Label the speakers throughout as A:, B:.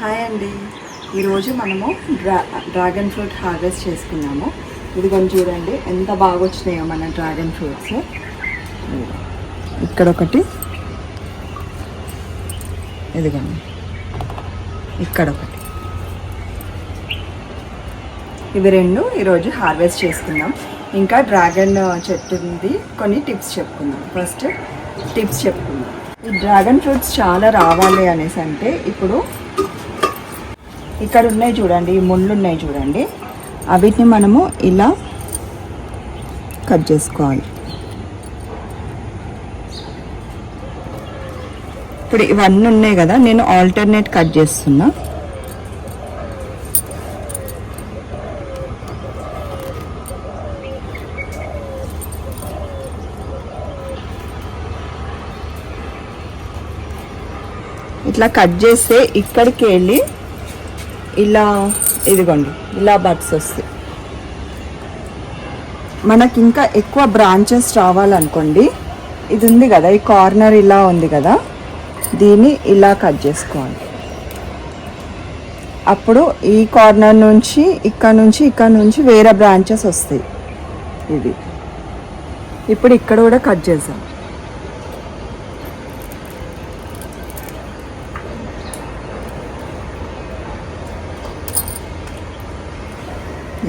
A: Hi అండి. ఈరోజు మనము డ్రా డ్రాగన్ ఫ్రూట్ హార్వెస్ట్ చేసుకున్నాము. ఇది కొంచెం చూడండి ఎంత బాగా వచ్చినాయో మన డ్రాగన్ ఫ్రూట్స్. ఇక్కడ ఒకటి. ఇదిగోండి. ఇక్కడ ఒకటి. ఇవి రెండు ఈరోజు హార్వెస్ట్ చేసుకుందాం ఇంకా డ్రాగన్ చెట్టు ఉంది కొన్ని టిప్స్ చెప్పుకుందాం. ఫస్ట్ టిప్స్ చెప్పుకుందాం. ఈ డ్రాగన్ ఫ్రూట్స్ చాలా రావాలి అనేసి అంటే ఇప్పుడు ఇక్కడ ఉన్నాయి చూడండి ఈ ముళ్ళు ఉన్నాయి చూడండి. అవిటిని మనము ఇలా కట్ చేసుకోవాలి. ఇప్పుడు ఇవన్నీ ఉన్నాయి కదా నేను ఆల్టర్నేట్ కట్ చేస్తున్నా. ఇట్లా కట్ చేస్తే ఇక్కడికి వెళ్ళి ఇలా ఇదిగోండి ఇలా బడ్స్ వస్తాయి. మనకి ఇంకా ఎక్కువ బ్రాంచెస్ రావాలనుకోండి ఇది ఉంది కదా ఈ కార్నర్ ఇలా ఉంది కదా దీన్ని ఇలా కట్ చేసుకోవాలి అప్పుడు ఈ కార్నర్ నుంచి ఇక్కడ నుంచి ఇక్కడ నుంచి వేరే బ్రాంచెస్ వస్తాయి. ఇది. ఇప్పుడు ఇక్కడ కూడా కట్ చేసాం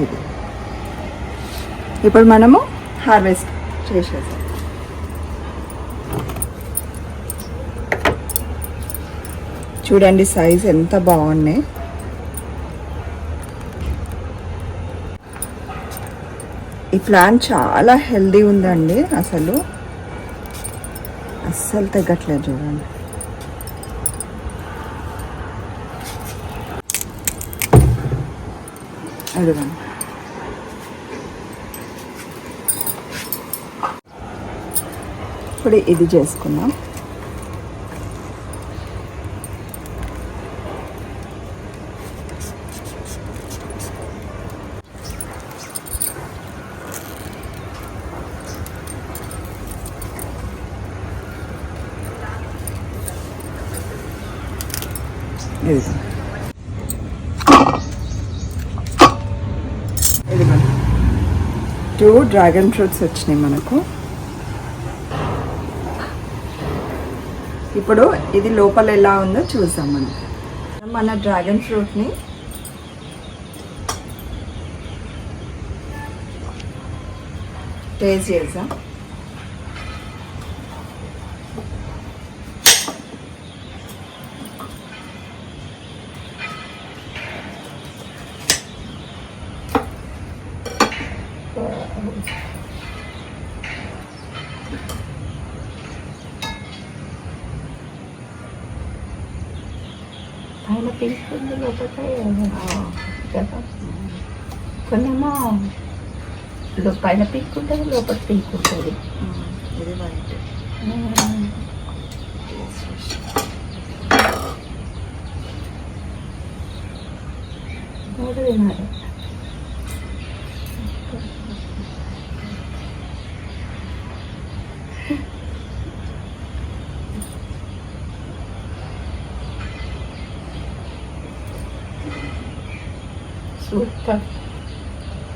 A: ఇది ఇప్పుడు మనము హార్వెస్ట్ చేసేసాం చూడండి సైజ్ ఎంత బాగున్నాయి ఈ ప్లాంట్ చాలా హెల్దీ ఉందండి అసలు. అస్సలు తగ్గట్లేదు చూడండి. అదిగోండి. ఇప్పుడు ఇది చేసుకుందాం. టూ డ్రాగన్ ఫ్రూట్స్ వచ్చినాయి మనకు. ఇప్పుడు ఇది లోపల ఎలా ఉందో చూసాం మనం మన డ్రాగన్ ఫ్రూట్ని టేస్ట్ చేసాం
B: you. పింక్ ఉంది లోపల కదా కొన్నేమో పైన పింక్ ఉంటుంది లోపల పింక్ ఉంటుంది
A: ఇది వైట్
B: మూడు తినాలి సూపర్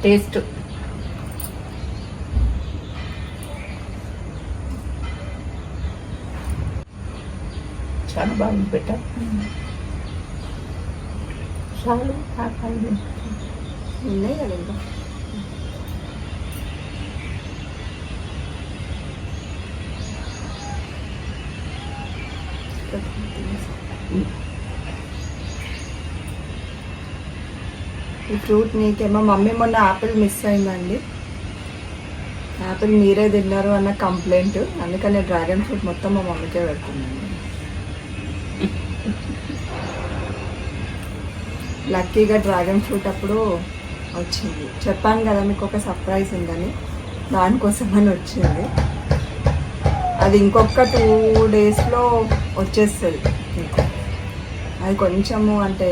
B: టేస్ట్ చాలా బాగుంది పెట్ట చాలు కాకాలి
A: ఉన్నాయి కదా ఇంకా ఈ ఫ్రూట్ నీకేమో మమ్మీ మొన్న యాపిల్ మిస్ అయిందండి. యాపిల్ మీరే తిన్నారు అన్న కంప్లైంట్. అందుకని డ్రాగన్ ఫ్రూట్ మొత్తం మా మమ్మీకే పెడుతున్నాను. లక్కీగా డ్రాగన్ ఫ్రూట్ అప్పుడు వచ్చింది. చెప్పాను కదా మీకు ఒక సర్ప్రైజ్ ఉందని. దానికోసమని వచ్చింది. అది ఇంకొక టూ డేస్లో వచ్చేస్తుంది అది కొంచెము అంటే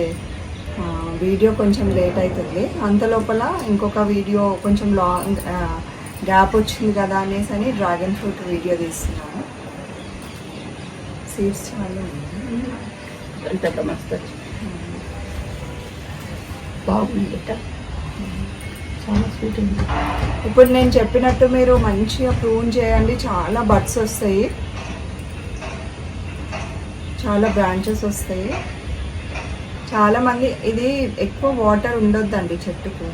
A: వీడియో కొంచెం లేట్ అవుతుంది. అంత లోపల ఇంకొక వీడియో కొంచెం లాంగ్ గ్యాప్ వచ్చింది కదా అనేసి అని డ్రాగన్ ఫ్రూట్ వీడియో తీస్తున్నాను. సీడ్స్ చాలా.
B: బాగుంది చాలా స్వీట్ ఉంది.
A: ఇప్పుడు నేను చెప్పినట్టు మీరు మంచిగా ప్రూన్ చేయండి. చాలా బడ్స్ వస్తాయి. చాలా బ్రాంచెస్ వస్తాయి. చాలా మంది ఇది ఎక్కువ వాటర్ ఉండొద్దండి చెట్టుకు.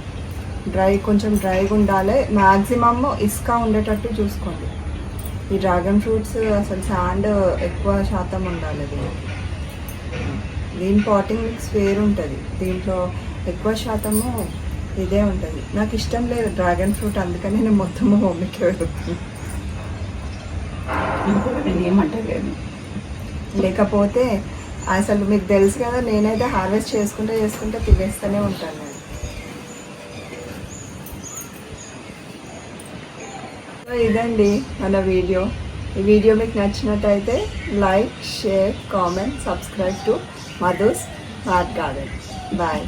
A: డ్రై కొంచెం డ్రైగా ఉండాలి. మ్యాక్సిమమ్ ఇసుక ఉండేటట్టు చూసుకోండి. ఈ డ్రాగన్ ఫ్రూట్స్ అసలు శాండ్ ఎక్కువ శాతం ఉండాలి దీనికి దీని పాటింగ్ మిక్స్ వేరు ఉంటుంది. దీంట్లో ఎక్కువ శాతము ఇదే ఉంటుంది. నాకు ఇష్టం లేదు డ్రాగన్ ఫ్రూట్ అందుకని నేను మొత్తం మమ్మీకి పెడుతున్నాను
B: ఏమంటలేను
A: లేకపోతే అసలు మీకు తెలుసు కదా నేనైతే హార్వెస్ట్ చేసుకుంటే చేసుకుంటే తినేస్తూనే ఉంటాను నేను. ఇదండి మన వీడియో. ఈ వీడియో మీకు నచ్చినట్టయితే like share comment subscribe to Madhu's heart garden. Bye.